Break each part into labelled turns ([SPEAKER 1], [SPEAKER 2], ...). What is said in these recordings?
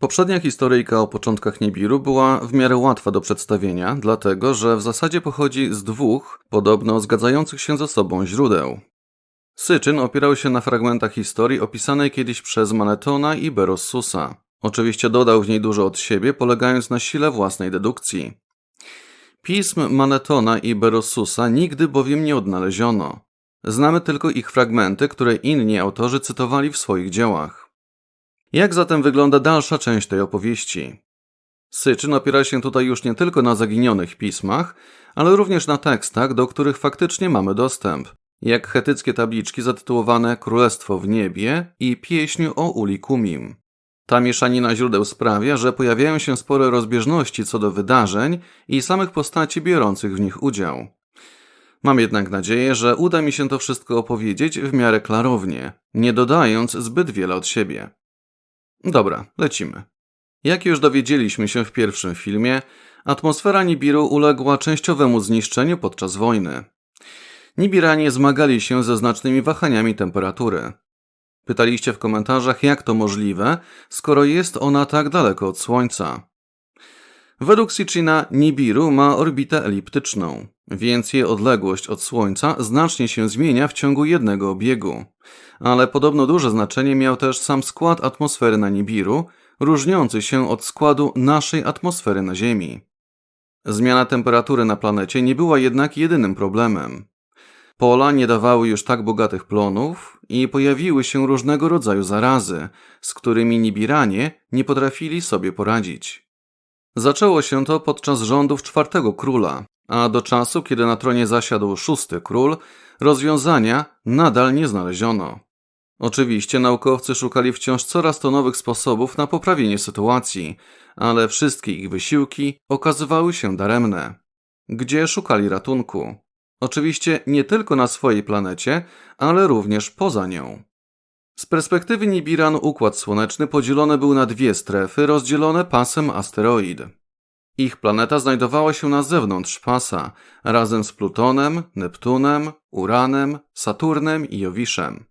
[SPEAKER 1] Poprzednia historyjka o początkach Nibiru była w miarę łatwa do przedstawienia, dlatego że w zasadzie pochodzi z dwóch, podobno zgadzających się ze sobą źródeł. Syczyn opierał się na fragmentach historii opisanej kiedyś przez Manetona i Berossusa. Oczywiście dodał w niej dużo od siebie, polegając na sile własnej dedukcji. Pism Manetona i Berossusa nigdy bowiem nie odnaleziono. Znamy tylko ich fragmenty, które inni autorzy cytowali w swoich dziełach. Jak zatem wygląda dalsza część tej opowieści? Syczyn opiera się tutaj już nie tylko na zaginionych pismach, ale również na tekstach, do których faktycznie mamy dostęp, jak chetyckie tabliczki zatytułowane Królestwo w niebie i Pieśń o Uli Kumim. Ta mieszanina źródeł sprawia, że pojawiają się spore rozbieżności co do wydarzeń i samych postaci biorących w nich udział. Mam jednak nadzieję, że uda mi się to wszystko opowiedzieć w miarę klarownie, nie dodając zbyt wiele od siebie. Dobra, lecimy. Jak już dowiedzieliśmy się w pierwszym filmie, atmosfera Nibiru uległa częściowemu zniszczeniu podczas wojny. Nibiranie zmagali się ze znacznymi wahaniami temperatury. Pytaliście w komentarzach, jak to możliwe, skoro jest ona tak daleko od Słońca. Według Sitchina Nibiru ma orbitę eliptyczną, więc jej odległość od Słońca znacznie się zmienia w ciągu jednego obiegu. Ale podobno duże znaczenie miał też sam skład atmosfery na Nibiru, różniący się od składu naszej atmosfery na Ziemi. Zmiana temperatury na planecie nie była jednak jedynym problemem. Pola nie dawały już tak bogatych plonów i pojawiły się różnego rodzaju zarazy, z którymi Nibiranie nie potrafili sobie poradzić. Zaczęło się to podczas rządów czwartego króla, a do czasu, kiedy na tronie zasiadł szósty król, rozwiązania nadal nie znaleziono. Oczywiście naukowcy szukali wciąż coraz to nowych sposobów na poprawienie sytuacji, ale wszystkie ich wysiłki okazywały się daremne. Gdzie szukali ratunku? Oczywiście nie tylko na swojej planecie, ale również poza nią. Z perspektywy Nibiran układ słoneczny podzielony był na dwie strefy rozdzielone pasem asteroid. Ich planeta znajdowała się na zewnątrz pasa, razem z Plutonem, Neptunem, Uranem, Saturnem i Jowiszem.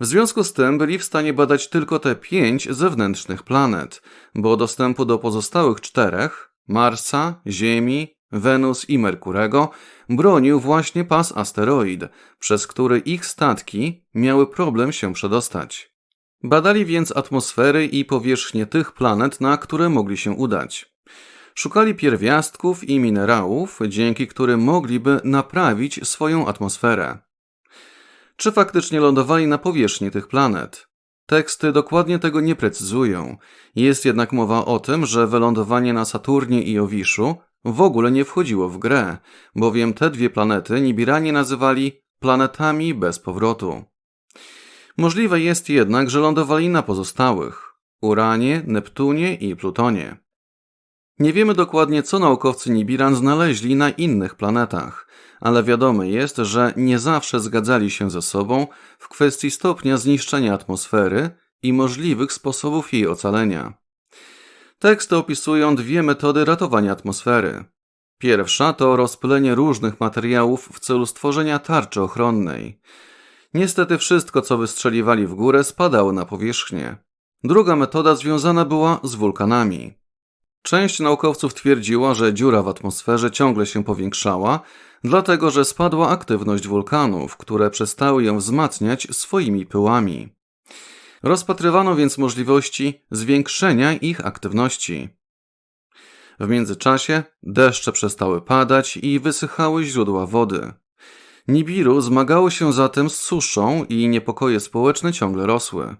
[SPEAKER 1] W związku z tym byli w stanie badać tylko te pięć zewnętrznych planet, bo dostępu do pozostałych czterech Marsa, Ziemi, Wenus i Merkurego bronił właśnie pas asteroid, przez który ich statki miały problem się przedostać. Badali więc atmosfery i powierzchnię tych planet, na które mogli się udać. Szukali pierwiastków i minerałów, dzięki którym mogliby naprawić swoją atmosferę. Czy faktycznie lądowali na powierzchni tych planet? Teksty dokładnie tego nie precyzują. Jest jednak mowa o tym, że wylądowanie na Saturnie i Jowiszu w ogóle nie wchodziło w grę, bowiem te dwie planety Nibiranie nazywali planetami bez powrotu. Możliwe jest jednak, że lądowali na pozostałych Uranie, Neptunie i Plutonie. Nie wiemy dokładnie, co naukowcy Nibiran znaleźli na innych planetach, ale wiadome jest, że nie zawsze zgadzali się ze sobą w kwestii stopnia zniszczenia atmosfery i możliwych sposobów jej ocalenia. Teksty opisują dwie metody ratowania atmosfery. Pierwsza to rozpylenie różnych materiałów w celu stworzenia tarczy ochronnej. Niestety wszystko, co wystrzeliwali w górę, spadało na powierzchnię. Druga metoda związana była z wulkanami. Część naukowców twierdziła, że dziura w atmosferze ciągle się powiększała, dlatego że spadła aktywność wulkanów, które przestały ją wzmacniać swoimi pyłami. Rozpatrywano więc możliwości zwiększenia ich aktywności. W międzyczasie deszcze przestały padać i wysychały źródła wody. Nibiru zmagało się zatem z suszą i niepokoje społeczne ciągle rosły.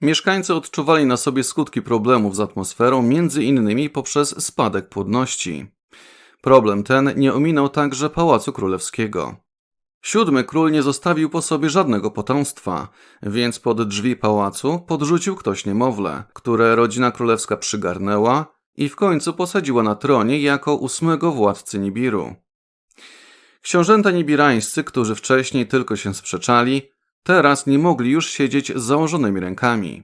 [SPEAKER 1] Mieszkańcy odczuwali na sobie skutki problemów z atmosferą, między innymi poprzez spadek płodności. Problem ten nie ominął także Pałacu Królewskiego. Siódmy król nie zostawił po sobie żadnego potomstwa, więc pod drzwi pałacu podrzucił ktoś niemowlę, które rodzina królewska przygarnęła i w końcu posadziła na tronie jako ósmego władcy Nibiru. Książęta nibirańscy, którzy wcześniej tylko się sprzeczali, teraz nie mogli już siedzieć z założonymi rękami.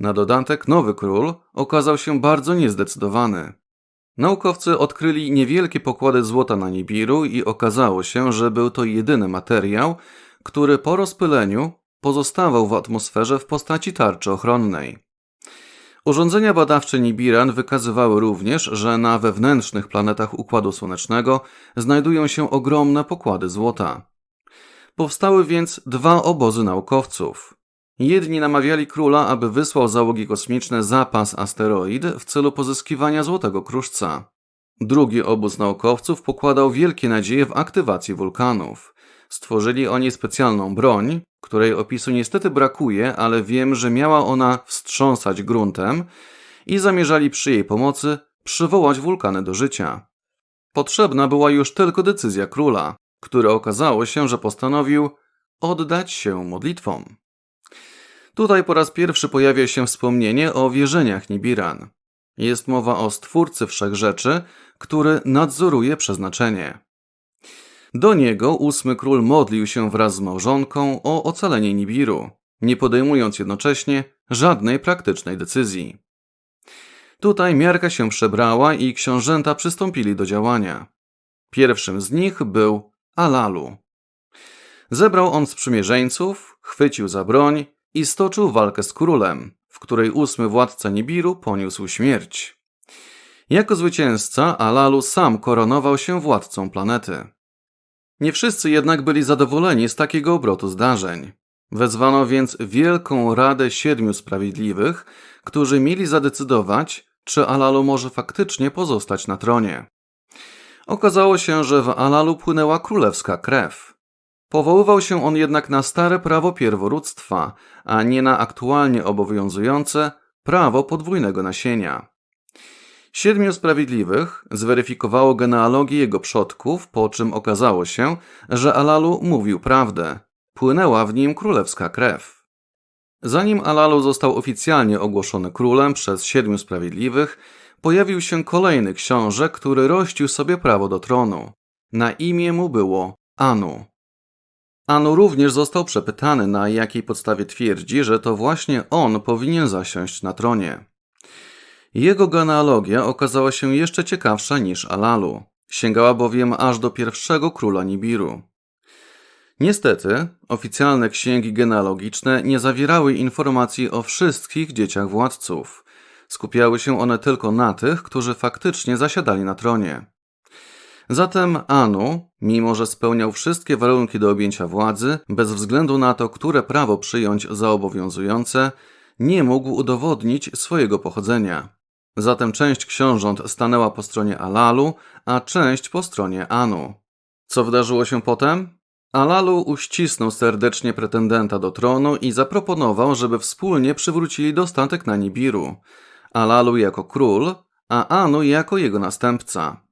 [SPEAKER 1] Na dodatek nowy król okazał się bardzo niezdecydowany. Naukowcy odkryli niewielkie pokłady złota na Nibiru i okazało się, że był to jedyny materiał, który po rozpyleniu pozostawał w atmosferze w postaci tarczy ochronnej. Urządzenia badawcze Nibiran wykazywały również, że na wewnętrznych planetach Układu Słonecznego znajdują się ogromne pokłady złota. Powstały więc dwa obozy naukowców. Jedni namawiali króla, aby wysłał załogi kosmiczne zapas asteroid w celu pozyskiwania złotego kruszca. Drugi obóz naukowców pokładał wielkie nadzieje w aktywacji wulkanów. Stworzyli oni specjalną broń, której opisu niestety brakuje, ale wiem, że miała ona wstrząsać gruntem i zamierzali przy jej pomocy przywołać wulkany do życia. Potrzebna była już tylko decyzja króla, który okazało się, że postanowił oddać się modlitwom. Tutaj po raz pierwszy pojawia się wspomnienie o wierzeniach Nibiran. Jest mowa o stwórcy wszechrzeczy, który nadzoruje przeznaczenie. Do niego ósmy król modlił się wraz z małżonką o ocalenie Nibiru, nie podejmując jednocześnie żadnej praktycznej decyzji. Tutaj miarka się przebrała i książęta przystąpili do działania. Pierwszym z nich był Alalu. Zebrał on sprzymierzeńców, chwycił za broń i stoczył walkę z królem, w której ósmy władca Nibiru poniósł śmierć. Jako zwycięzca Alalu sam koronował się władcą planety. Nie wszyscy jednak byli zadowoleni z takiego obrotu zdarzeń. Wezwano więc Wielką Radę Siedmiu Sprawiedliwych, którzy mieli zadecydować, czy Alalu może faktycznie pozostać na tronie. Okazało się, że w Alalu płynęła królewska krew. Powoływał się on jednak na stare prawo pierworództwa, a nie na aktualnie obowiązujące prawo podwójnego nasienia. Siedmiu sprawiedliwych zweryfikowało genealogię jego przodków, po czym okazało się, że Alalu mówił prawdę. Płynęła w nim królewska krew. Zanim Alalu został oficjalnie ogłoszony królem przez siedmiu sprawiedliwych, pojawił się kolejny książę, który rościł sobie prawo do tronu. Na imię mu było Anu. Anu również został przepytany, na jakiej podstawie twierdzi, że to właśnie on powinien zasiąść na tronie. Jego genealogia okazała się jeszcze ciekawsza niż Alalu. Sięgała bowiem aż do pierwszego króla Nibiru. Niestety, oficjalne księgi genealogiczne nie zawierały informacji o wszystkich dzieciach władców. Skupiały się one tylko na tych, którzy faktycznie zasiadali na tronie. Zatem Anu, mimo że spełniał wszystkie warunki do objęcia władzy, bez względu na to, które prawo przyjąć za obowiązujące, nie mógł udowodnić swojego pochodzenia. Zatem część książąt stanęła po stronie Alalu, a część po stronie Anu. Co wydarzyło się potem? Alalu uścisnął serdecznie pretendenta do tronu i zaproponował, żeby wspólnie przywrócili dostatek na Nibiru. Alalu jako król, a Anu jako jego następca.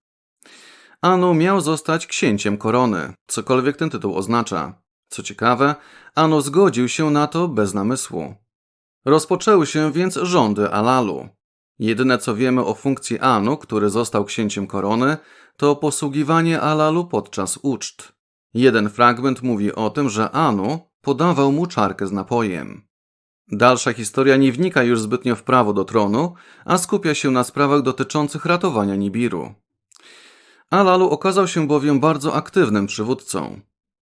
[SPEAKER 1] Anu miał zostać księciem korony, cokolwiek ten tytuł oznacza. Co ciekawe, Anu zgodził się na to bez namysłu. Rozpoczęły się więc rządy Alalu. Jedyne co wiemy o funkcji Anu, który został księciem korony, to posługiwanie Alalu podczas uczt. Jeden fragment mówi o tym, że Anu podawał mu czarkę z napojem. Dalsza historia nie wnika już zbytnio w prawo do tronu, a skupia się na sprawach dotyczących ratowania Nibiru. Alalu okazał się bowiem bardzo aktywnym przywódcą.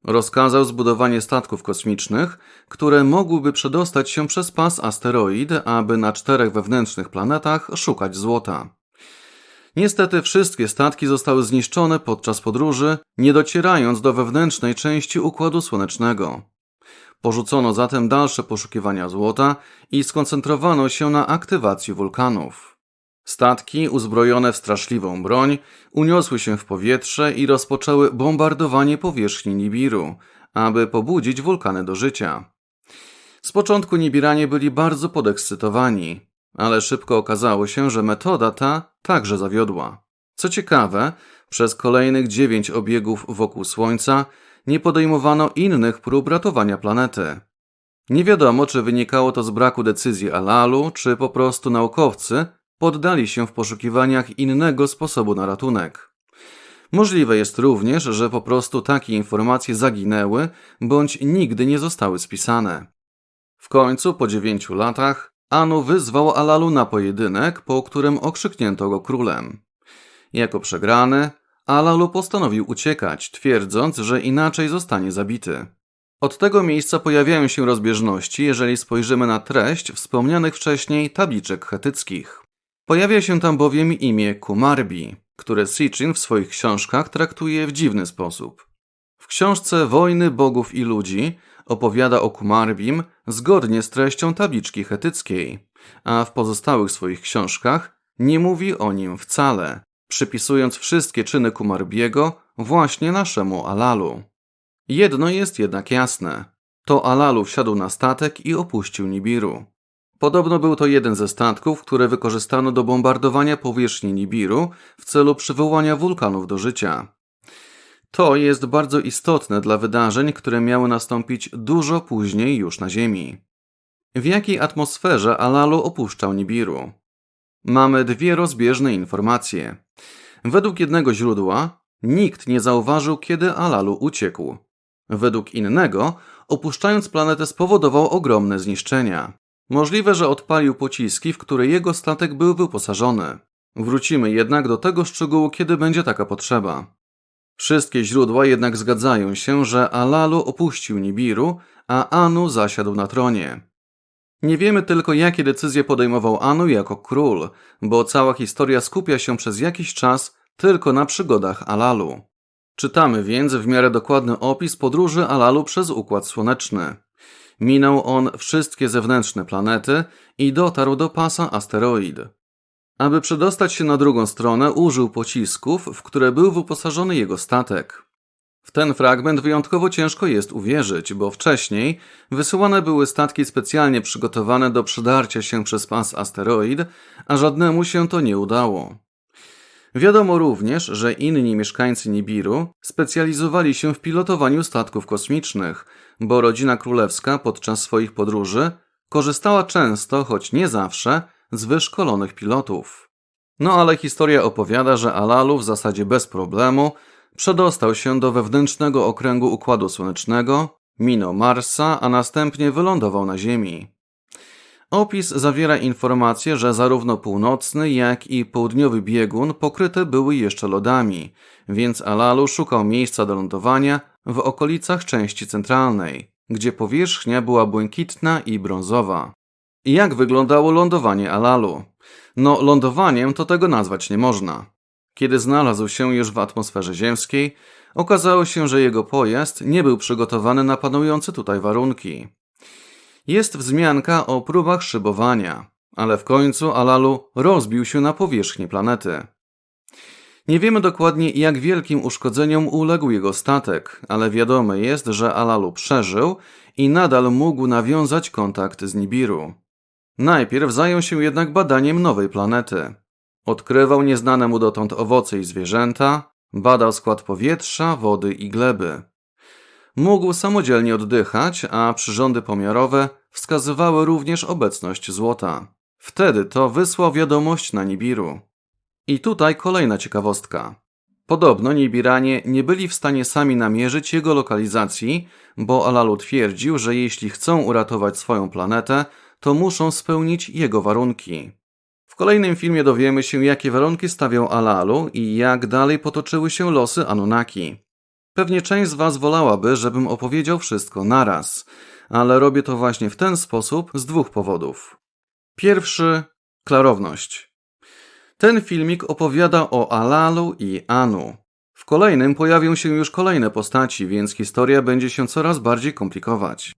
[SPEAKER 1] Rozkazał zbudowanie statków kosmicznych, które mogłyby przedostać się przez pas asteroid, aby na czterech wewnętrznych planetach szukać złota. Niestety wszystkie statki zostały zniszczone podczas podróży, nie docierając do wewnętrznej części Układu Słonecznego. Porzucono zatem dalsze poszukiwania złota i skoncentrowano się na aktywacji wulkanów. Statki, uzbrojone w straszliwą broń, uniosły się w powietrze i rozpoczęły bombardowanie powierzchni Nibiru, aby pobudzić wulkany do życia. Z początku Nibiranie byli bardzo podekscytowani, ale szybko okazało się, że metoda ta także zawiodła. Co ciekawe, przez kolejnych dziewięć obiegów wokół Słońca nie podejmowano innych prób ratowania planety. Nie wiadomo, czy wynikało to z braku decyzji Alalu, czy po prostu naukowcy poddali się w poszukiwaniach innego sposobu na ratunek. Możliwe jest również, że po prostu takie informacje zaginęły bądź nigdy nie zostały spisane. W końcu, po dziewięciu latach, Anu wyzwał Alalu na pojedynek, po którym okrzyknięto go królem. Jako przegrany, Alalu postanowił uciekać, twierdząc, że inaczej zostanie zabity. Od tego miejsca pojawiają się rozbieżności, jeżeli spojrzymy na treść wspomnianych wcześniej tabliczek chetyckich. Pojawia się tam bowiem imię Kumarbi, które Sitchin w swoich książkach traktuje w dziwny sposób. W książce Wojny Bogów i Ludzi opowiada o Kumarbim zgodnie z treścią tabliczki chetyckiej, a w pozostałych swoich książkach nie mówi o nim wcale, przypisując wszystkie czyny Kumarbiego właśnie naszemu Alalu. Jedno jest jednak jasne. To Alalu wsiadł na statek i opuścił Nibiru. Podobno był to jeden ze statków, które wykorzystano do bombardowania powierzchni Nibiru w celu przywołania wulkanów do życia. To jest bardzo istotne dla wydarzeń, które miały nastąpić dużo później już na Ziemi. W jakiej atmosferze Alalu opuszczał Nibiru? Mamy dwie rozbieżne informacje. Według jednego źródła nikt nie zauważył, kiedy Alalu uciekł. Według innego, opuszczając planetę spowodował ogromne zniszczenia. Możliwe, że odpalił pociski, w które jego statek był wyposażony. Wrócimy jednak do tego szczegółu, kiedy będzie taka potrzeba. Wszystkie źródła jednak zgadzają się, że Alalu opuścił Nibiru, a Anu zasiadł na tronie. Nie wiemy tylko, jakie decyzje podejmował Anu jako król, bo cała historia skupia się przez jakiś czas tylko na przygodach Alalu. Czytamy więc w miarę dokładny opis podróży Alalu przez Układ Słoneczny. Minął on wszystkie zewnętrzne planety i dotarł do pasa asteroid. Aby przedostać się na drugą stronę, użył pocisków, w które był wyposażony jego statek. W ten fragment wyjątkowo ciężko jest uwierzyć, bo wcześniej wysyłane były statki specjalnie przygotowane do przedarcia się przez pas asteroid, a żadnemu się to nie udało. Wiadomo również, że inni mieszkańcy Nibiru specjalizowali się w pilotowaniu statków kosmicznych, bo rodzina królewska podczas swoich podróży korzystała często, choć nie zawsze, z wyszkolonych pilotów. No ale historia opowiada, że Alalu w zasadzie bez problemu przedostał się do wewnętrznego okręgu Układu Słonecznego, minął Marsa, a następnie wylądował na Ziemi. Opis zawiera informację, że zarówno północny, jak i południowy biegun pokryte były jeszcze lodami, więc Alalu szukał miejsca do lądowania w okolicach części centralnej, gdzie powierzchnia była błękitna i brązowa. Jak wyglądało lądowanie Alalu? No, lądowaniem to tego nazwać nie można. Kiedy znalazł się już w atmosferze ziemskiej, okazało się, że jego pojazd nie był przygotowany na panujące tutaj warunki. Jest wzmianka o próbach szybowania, ale w końcu Alalu rozbił się na powierzchni planety. Nie wiemy dokładnie, jak wielkim uszkodzeniom uległ jego statek, ale wiadome jest, że Alalu przeżył i nadal mógł nawiązać kontakt z Nibiru. Najpierw zajął się jednak badaniem nowej planety. Odkrywał nieznane mu dotąd owoce i zwierzęta, badał skład powietrza, wody i gleby. Mógł samodzielnie oddychać, a przyrządy pomiarowe wskazywały również obecność złota. Wtedy to wysłał wiadomość na Nibiru. I tutaj kolejna ciekawostka. Podobno Nibiranie nie byli w stanie sami namierzyć jego lokalizacji, bo Alalu twierdził, że jeśli chcą uratować swoją planetę, to muszą spełnić jego warunki. W kolejnym filmie dowiemy się, jakie warunki stawiał Alalu i jak dalej potoczyły się losy Anunnaki. Pewnie część z Was wolałaby, żebym opowiedział wszystko naraz, ale robię to właśnie w ten sposób z dwóch powodów. Pierwszy klarowność. Ten filmik opowiada o Alalu i Anu. W kolejnym pojawią się już kolejne postaci, więc historia będzie się coraz bardziej komplikować.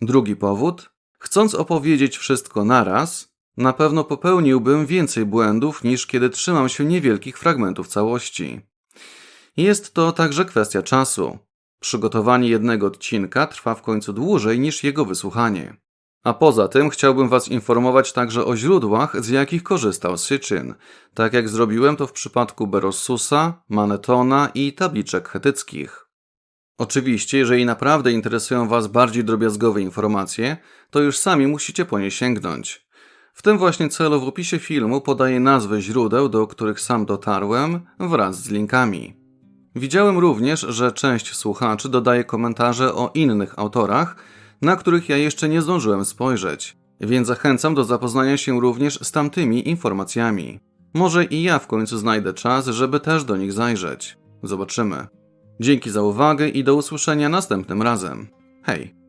[SPEAKER 1] Drugi powód Chcąc opowiedzieć wszystko naraz, na pewno popełniłbym więcej błędów niż kiedy trzymam się niewielkich fragmentów całości. Jest to także kwestia czasu. Przygotowanie jednego odcinka trwa w końcu dłużej niż jego wysłuchanie. A poza tym chciałbym Was informować także o źródłach, z jakich korzystał Syczyn, tak jak zrobiłem to w przypadku Berossusa, Manetona i tabliczek chetyckich. Oczywiście, jeżeli naprawdę interesują Was bardziej drobiazgowe informacje, to już sami musicie po nie sięgnąć. W tym właśnie celu w opisie filmu podaję nazwy źródeł, do których sam dotarłem, wraz z linkami. Widziałem również, że część słuchaczy dodaje komentarze o innych autorach, na których ja jeszcze nie zdążyłem spojrzeć, więc zachęcam do zapoznania się również z tamtymi informacjami. Może i ja w końcu znajdę czas, żeby też do nich zajrzeć. Zobaczymy. Dzięki za uwagę i do usłyszenia następnym razem. Hej!